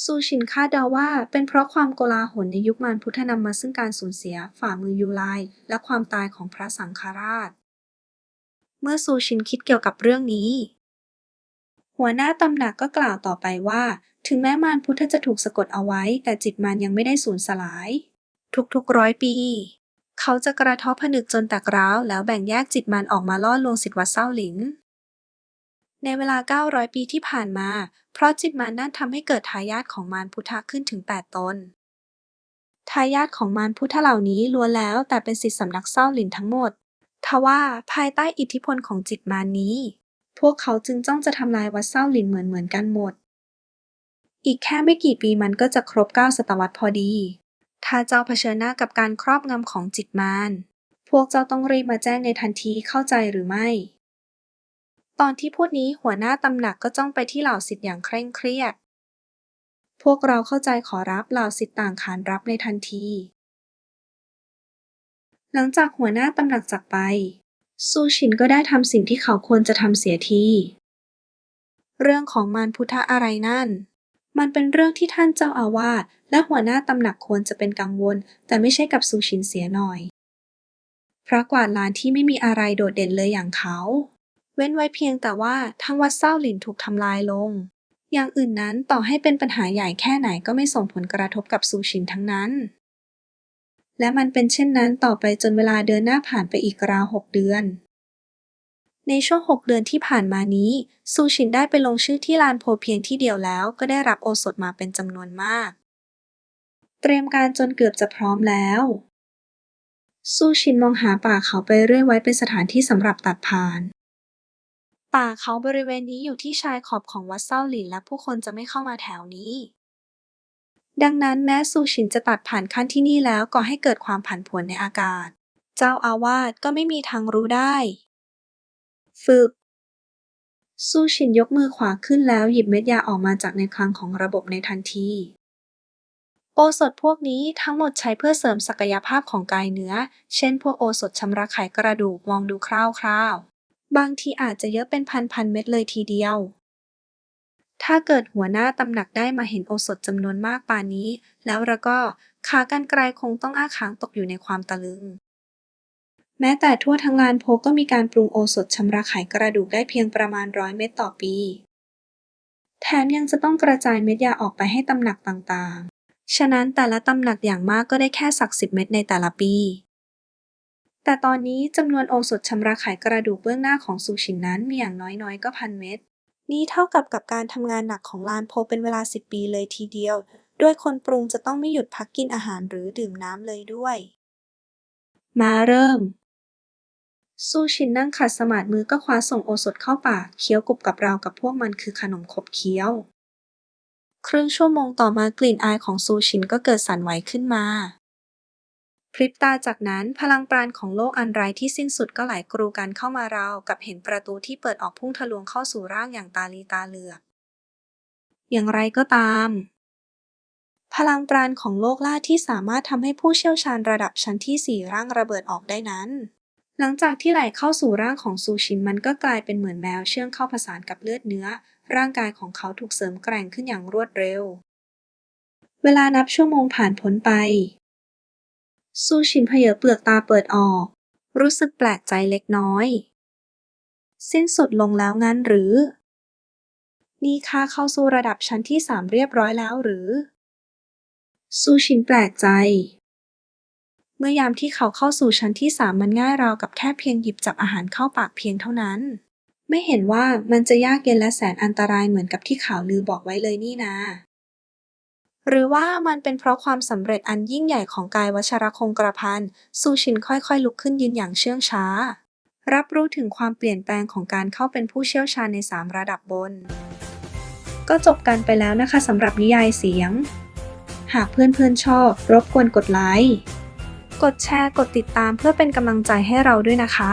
ซูชินคาดเดาว่าเป็นเพราะความโกลาหลในยุคมารพุทธนำมาซึ่งการสูญเสียฝ่ามือยูไลและความตายของพระสังฆราช เมื่อซูชินคิดเกี่ยวกับเรื่องนี้ หัวหน้าตำหนักก็กล่าวต่อไปว่า ถึงแม้มารพุทธจะถูกสะกดเอาไว้ แต่จิตมารยังไม่ได้สูญสลาย ทุกๆร้อยปี เขาจะกระทบผนึกจนแตกร้าวแล้วแบ่งแยกจิตมารออกมาล่อลวงสิทธิ์วัดเศร้าหลิน ในเวลา 900 ปีที่ผ่านมา เพราะจิตมารนั่นทำให้เกิดทายาทของมารพุทธะขึ้นถึง 8 ตน ทายาทของมารพุทธเหล่านี้ล้วนแล้วแต่เป็นศิษย์สำนักเศร้าหลินทั้งหมด ทว่าภายใต้อิทธิพลของจิตมารนี้ พวกเขาจึงจ้องจะทำลายวัดเศร้าหลินเหมือนเหมือนๆกันหมด อีกแค่ไม่กี่ปีมันก็จะครบ 9 ศตวรรษพอดี ถ้าเจ้าเผชิญหน้ากับการครอบงำของจิตมาร พวกเจ้าต้องรีบมาแจ้งในทันทีเข้าใจหรือไม่ ตอนที่พูดนี้หัวหน้าตำหนักก็จ้องไปที่เหล่าศิษย์อย่างเคร่งเครียด พวกเราเข้าใจขอรับเหล่าศิษย์ต่างขานรับในทันที หลังจากหัวหน้าตำหนักจากไป ซูชินก็ได้ทำสิ่งที่เขาควรจะทำเสียที เรื่องของมารพุทธะอะไรนั่น มันเป็นเรื่องที่ท่านเจ้าอาวาสและหัวหน้าตำหนักควรจะเป็นกังวล แต่ไม่ใช่กับซูชินเสียหน่อย พระกวาดลานที่ไม่มีอะไรโดดเด่นเลยอย่างเขา เว้นไว้เพียงแต่ว่าทั้งวัดเศร้าหลินถูกทำลายลง อย่างอื่นนั้นต่อให้เป็นปัญหาใหญ่แค่ไหนก็ไม่ส่งผลกระทบกับซูชินทั้งนั้น และมันเป็นเช่นนั้นต่อไปจนเวลาเดินหน้าผ่านไปอีกราวหกเดือน ในช่วง 6 เดือนที่ผ่านมานี้ ซูชินได้ไปลงชื่อที่ลานโพเพียงที่เดียวแล้วก็ได้รับโอสถมาเป็นจำนวนมาก เตรียมการจนเกือบจะพร้อมแล้วซูชินมองหาป่าเขาไปเรื่อยไว้เป็นสถานที่สำหรับตัดผ่าน ป่าเขาบริเวณนี้อยู่ที่ชายขอบของวัดเศร้าหลินและผู้คนจะไม่เข้ามาแถวนี้ ดังนั้นแม้ซูชินจะตัดผ่านขั้นที่นี่แล้วก็ให้เกิดความผันผวนในอากาศ เจ้าอาวาสก็ไม่มีทางรู้ได้ ฝึกซูชินยกมือขวาขึ้นแล้วหยิบเม็ดยาออกมาจากในคลังของระบบในทันทีโอสถพวกนี้ทั้งหมดใช้เพื่อเสริมศักยภาพของกายเนื้อ เช่นพวกโอสถชำระไขกระดูกมองดูคร่าวๆ บางทีอาจจะเยอะเป็นพัน ๆ เม็ดเลยทีเดียว ถ้าเกิดหัวหน้าตำหนักได้มาเห็นโอสถจำนวนมากป่านนี้ แล้วเราก็ขากรรไกรคงต้องอ้าค้างตกอยู่ในความตะลึง แม้แต่ทั่วทั้งลานโพก็มีการปรุงโอสถชำระไขกระดูกได้เพียงประมาณร้อยเม็ดต่อปี แถมยังจะต้องกระจายเม็ดยาออกไปให้ตำหนักต่างๆ ฉะนั้นแต่ละตำหนักอย่างมากก็ได้แค่สักสิบเม็ดในแต่ละปี แต่ตอนนี้จำนวนโอสถชำระไขกระดูกเบื้องหน้าของซูชินนั้นมีอย่างน้อย ๆ ก็พันเม็ด นี่เท่ากับกับการทำงานหนักของลานโพเป็นเวลาสิบปีเลยทีเดียวโดยคนปรุงจะต้องไม่หยุดพักกินอาหารหรือดื่มน้ำเลยด้วย มาเริ่ม ซูชินนั่งขัดสมาธิมือก็คว้าส่งโอสถเข้าปากเคี้ยวกรุบกับราวกับพวกมันคือขนมขบเคี้ยว ครึ่งชั่วโมงต่อมากลิ่นอายของซูชินก็เกิดสั่นไหวขึ้นมา พริบตาจากนั้นพลังปราณของโลกอันไร้ที่สิ้นสุดก็ไหลกรูกันเข้ามาราวกับเห็นประตูที่เปิดออกพุ่งทะลวงเข้าสู่ร่างอย่างตาลีตาเหลือก อย่างไรก็ตาม พลังปราณของโลกล่าที่สามารถทำให้ผู้เชี่ยวชาญระดับชั้นที่สี่ร่างระเบิดออกได้นั้น หลังจากที่ไหลเข้าสู่ร่างของซูชินมันก็กลายเป็นเหมือนแมวเชื่องเข้าผสานกับเลือดเนื้อ ร่างกายของเขาถูกเสริมแกร่งขึ้นอย่างรวดเร็ว เวลานับชั่วโมงผ่านพ้นไป ซูชินเพเยเปลือกตาเปิดออก รู้สึกแปลกใจเล็กน้อย สิ้นสุดลงแล้วงั้นหรือ นี่ข้าเข้าสู่ระดับชั้นที่สามเรียบร้อยแล้วหรือ ซูชินแปลกใจ เมื่อยามที่เขาเข้าสู่ชั้นที่สามมันง่ายราวกับแค่เพียงหยิบจับอาหารเข้าปากเพียงเท่านั้น ไม่เห็นว่ามันจะยากเย็นและแสนอันตรายเหมือนกับที่ข่าวลือบอกไว้เลยนี่นา หรือว่ามันเป็นเพราะความสำเร็จอันยิ่งใหญ่ของกายวัชรคงกระพันซูชินค่อยๆ ลุกขึ้นยืนอย่างเชื่องช้า รับรู้ถึงความเปลี่ยนแปลงของการเข้าเป็นผู้เชี่ยวชาญในสามระดับบน ก็จบกันไปแล้วนะคะสำหรับนิยายเสียง หากเพื่อนๆชอบ รบกวนกดไลค์กดแชร์กดติดตามเพื่อเป็นกำลังใจให้เราด้วยนะคะ